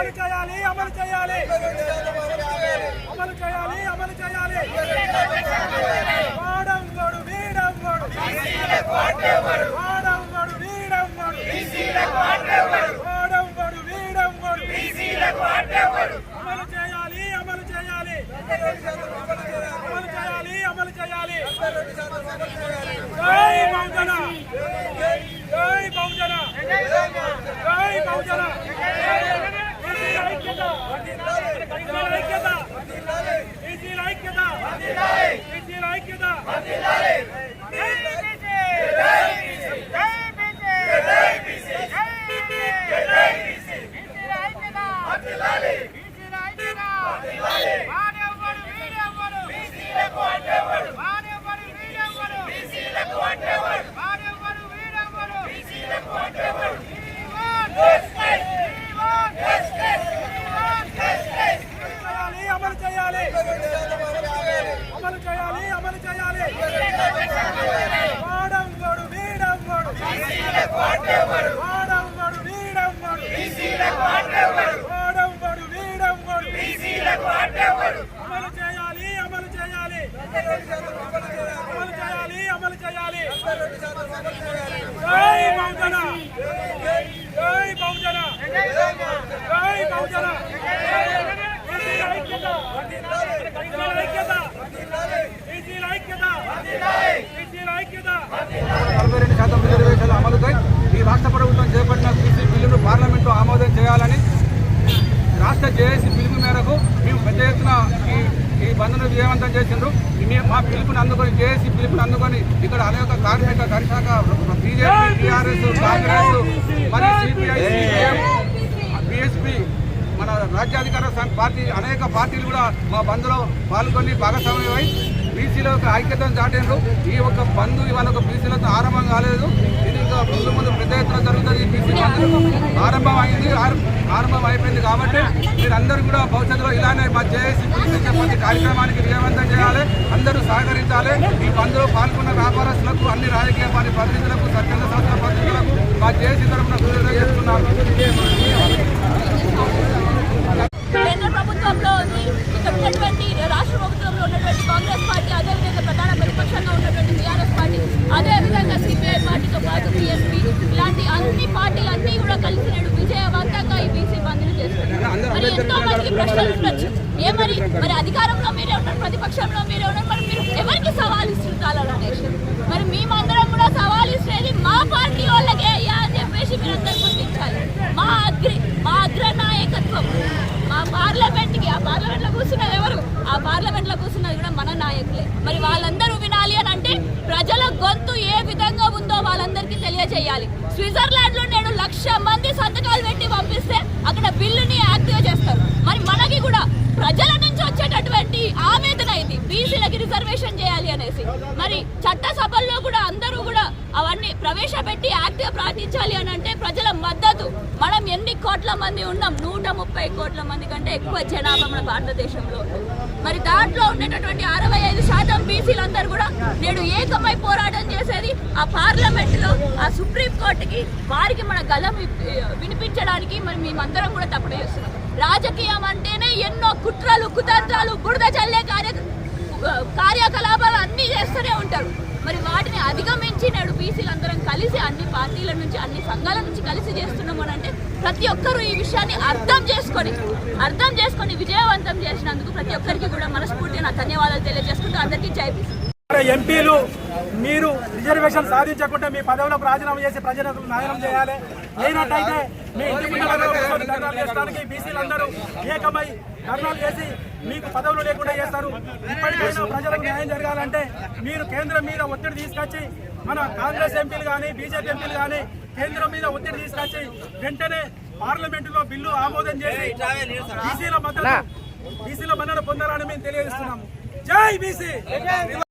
అమలు చేయాలి అమలు చేయాలి. అమలు చేయాలి అమలు వాడంగడు వీడంగడు వాడంగడు వీడంగడు వాడంగడు వీడంగడు అమలు చేయాలి అమలు చేయాలి. అమలు చేయాలి అమలు చేయాలి. జై బహుజన జై బహుజన జై బహుజన ಬಂದಿಲ್ಲ ಐಕ್ಯದ ಬಂದಿಲ್ಲ నలభై రెండు శాతం రిజర్వేషన్ల అమలుపై ఈ రాష్ట్ర ప్రభుత్వం చేపట్టిన బీసీ బిల్లును పార్లమెంట్లో ఆమోదం చేయాలని రాష్ట్ర జేఏసీ బిల్లు మేరకు మేము పెద్ద ఎత్తున ఈ ఈ బంద్ను విజయవంతం చేసిండ్రు. మేము మా పిలుపుని అందుకొని జేఏసీ పిలుపుని అందుకొని ఇక్కడ అనేక కార్మిక కర్షక బీజేపీ టీఆర్ఎస్ కాంగ్రెస్ మరియు సిపిఐ బీఎస్పీ మన రాజ్యాధికార పార్టీ అనేక పార్టీలు కూడా మా బంద్లో పాల్గొని భాగస్వామ్యమై బీసీలో ఒక ఐక్యతను చాటిండ్రు. ఈ ఒక్క బంధు ఇవాళ ఒక బీసీలతో ఆరంభం కాలేదు. ముందు ముందు పెద్ద ఎత్తున జరుగుతుంది. ఈ బీసీ ఆరంభం అయింది ఆరం- ఆరంభం అయిపోయింది కాబట్టి మీరందరూ కూడా భవిష్యత్తులో ఇలానే మా జేఏసీ పిలిపించే ప్రతి కార్యక్రమానికి విజయవంతం చేయాలి అందరూ సహకరించాలి. ఈ బంద్లో పాల్గొన్న వ్యాపారస్తులకు అన్ని రాజకీయ పార్టీ ప్రతినిధులకు స్వచ్ఛంద సంస్థల ప్రతినిధులకు మా జేఏసీ తరఫున కృతజ్ఞతలు కేంద్ర ప్రభుత్వంలో ఉన్నటువంటి రాష్ట్ర ప్రభుత్వంలో ఉన్నటువంటి కాంగ్రెస్ పార్టీ అదేవిధంగా ప్రధాన ప్రతిపక్షంగా ఉన్నటువంటి టీఆర్ఎస్ పార్టీ అదేవిధంగా సిపిఐ పార్టీతో పాటు బీఎస్పీ ఇలాంటి అన్ని పార్టీలు అన్ని కూడా కలిసి నేడు విజయవంతంగా ఈ బీసీ బంద్ను చేస్తున్నారు మరి ఎంతో మందికి ప్రశ్నలు ఉండొచ్చు. ఏమని మరి అధికారంలో మీరే ఉన్నారు ప్రతిపక్షంలో మీరే ఉన్నారు మరి మీరు ఎవరికి సవాల్ ఇస్తుంటారు అనేసి? మరి మేమందరం కూడా సవాల్ ఇచ్చేది మా పార్టీ వాళ్ళకే అయ్యా అని చెప్పేసి మీరందరూ గుర్తించాలి. మా అగ్రి మా అగ్ర నాయకత్వం మా పార్లమెంట్కి ఆ పార్లమెంట్లో కూర్చున్నది ఎవరు? ఆ పార్లమెంట్లో కూర్చున్నది కూడా మన నాయకులే. మరి వాళ్ళందరూ వినాలి అని అంటే ప్రజల గొంతు ఏ విధంగా వాళ్ళందరికీ తెలియజేయాలి. స్విట్జర్లాండ్లో నేను లక్ష మంది సంతకాలు పెట్టి పంపిస్తే అక్కడ బిల్లుని యాక్టివ్ చేస్తారు. మరి మనకి కూడా ప్రజల నుంచి వచ్చేటటువంటి ఆమె ఇది రిజర్వేషన్ చేయాలి అనేసి. మరి చట్టసభల్లో కూడా అందరూ కూడా అవన్నీ ప్రవేశపెట్టి యాక్టివ్ ప్రార్థించాలి అని అంటే ప్రజల మద్దతు. మనం ఎన్ని కోట్ల మంది ఉన్నాం? నూట ముప్పై కోట్ల మంది కంటే ఎక్కువ జనాభా మన భారతదేశంలో మరి దాంట్లో ఉండేటటువంటి అరవై ఐదు శాతం బీసీలందరూ కూడా నేడు ఏకమై పోరాటం చేసేది ఆ పార్లమెంట్లో ఆ సుప్రీంకోర్టుకి వారికి మన గలం వినిపించడానికి మరి మేమందరం కూడా తప్పుడు చేస్తున్నాం. రాజకీయం అంటేనే ఎన్నో కుట్రలు కుతంత్రాలు బురద చల్లే కార్యక్రమం కార్యకలాపాలు అన్నీ చేస్తూనే ఉంటారు. మరి వాటిని అధిగమించి నేడు బీసీలు అందరం కలిసి అన్ని పార్టీల నుంచి అన్ని సంఘాల నుంచి కలిసి చేస్తున్నాము అని అంటే ప్రతి ఒక్కరూ ఈ విషయాన్ని అర్థం చేసుకొని అర్థం చేసుకొని విజయవంతం చేసినందుకు ప్రతి ఒక్కరికి కూడా మనస్ఫూర్తిగా ధన్యవాదాలు తెలియజేసుకుంటూ అందరికీ జై ఎంపీలు మీరు రిజర్వేషన్ సాధించకుండా మీ పదవులకు రాజీనామా చేసి ప్రజలకు న్యాయం చేయాలి. లేనట్టయితే మీ ఇంటి ముందర బీసీలందరూ ఏకమై ధర్నాలు చేసి మీకు పదవులు లేకుండా చేస్తారు. ఇప్పటికైనా ప్రజలకు న్యాయం జరగాలంటే మీరు కేంద్రం మీద ఒత్తిడి తీసుకొచ్చి మన కాంగ్రెస్ ఎంపీలు కానీ బీజేపీ ఎంపీలు కానీ కేంద్రం మీద ఒత్తిడి తీసుకొచ్చి వెంటనే పార్లమెంటులో బిల్లు ఆమోదం చేసి బీసీల మద్దతు బీసీల మన్నన పొందాలని మేము తెలియజేస్తున్నాము. జై బీసీ!